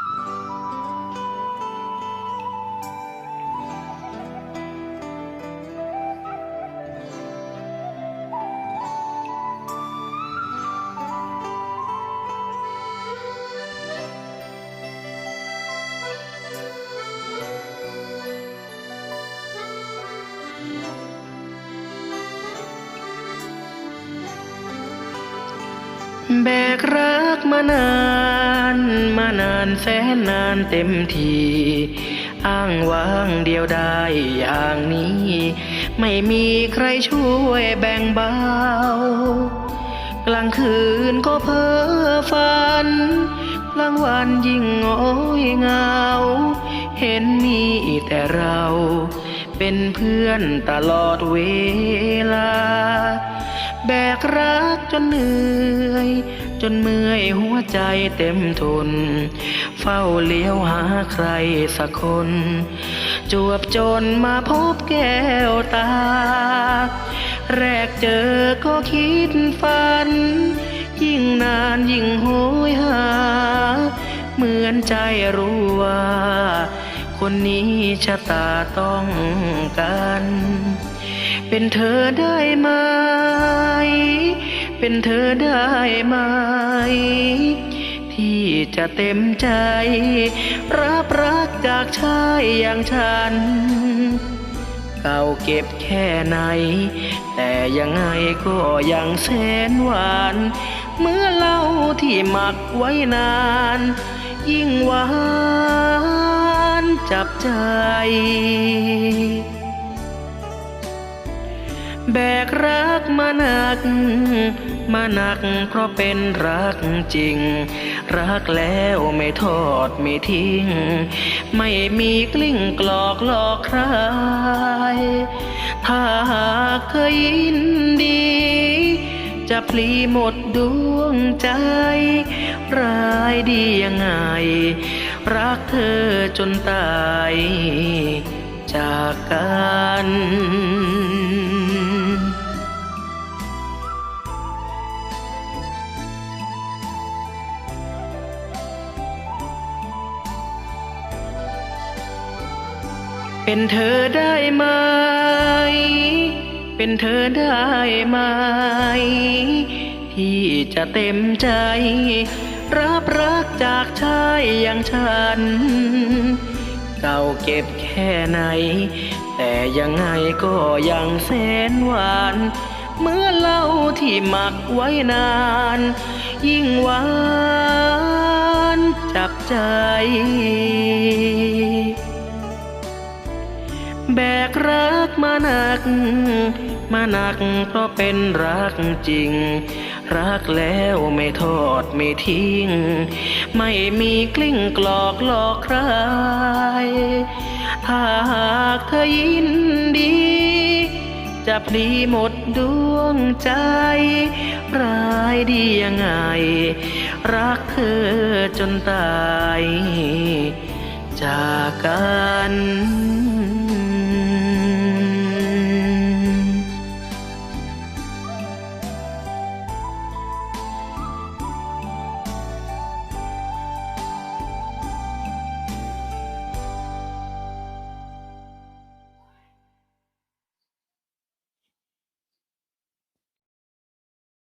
แบกรักมานาน มานานแสนนานเต็มทีอ้างว้างเดียวได้อย่างนี้ ไม่มีใครช่วยแบ่งเบากลางคืนก็เพ้อฝัน กลางวันยิ่งโอยเงา เห็นมีแต่เรา เป็นเพื่อนตลอดเวลา แบกรักจนเหนื่อย จนเมื่อยหัวใจเต็มทน เฝ้าเลี้ยวหาใครสักคน จวบจนมาพบแก้วตา แรกเจอก็คิดฝัน ยิ่งนานยิ่งโหยหา เหมือนใจรู้ว่า คนนี้ชะตาต้องกันเป็นเธอได้ไหม เป็นเธอได้ไหม ที่จะเต็มใจ รับรักจากชายอย่างฉัน เก่าเก็บแค่ไหน แต่ยังไงก็ยังแสนหวาน เมื่อเล่าที่หมักไว้นาน ยิ่งหวานจับใจแบกรัก มาหนัก มาหนักเพราะเป็นรักจริง รักแล้วไม่ทอดไม่ทิ้ง ไม่มีกลิ้งกลอกหลอกใคร ถ้าเธอยินดี จะพลีหมดดวงใจร้ายดียังไง รักเธอจนตายจากกัน เป็นเธอได้ไหม เป็นเธอได้ไหม ที่จะเต็มใจ รับรักจากชายอย่างฉัน เก่าเก็บแค่ไหน แต่ยังไงก็ยังแสนหวาน เมื่อเล่าที่หมักไว้นาน ยิ่งหวานจับใจ แบกรักมาหนัก มาหนักเพราะเป็นรักจริง รักแล้วไม่ทอดไม่ทิ้ง ไม่มีกลิ้งกลอกหลอกใคร ถ้าหากเธอยินดี จะพลีหมดดวงใจร้ายดียังไง รักเธอจนตายจากกัน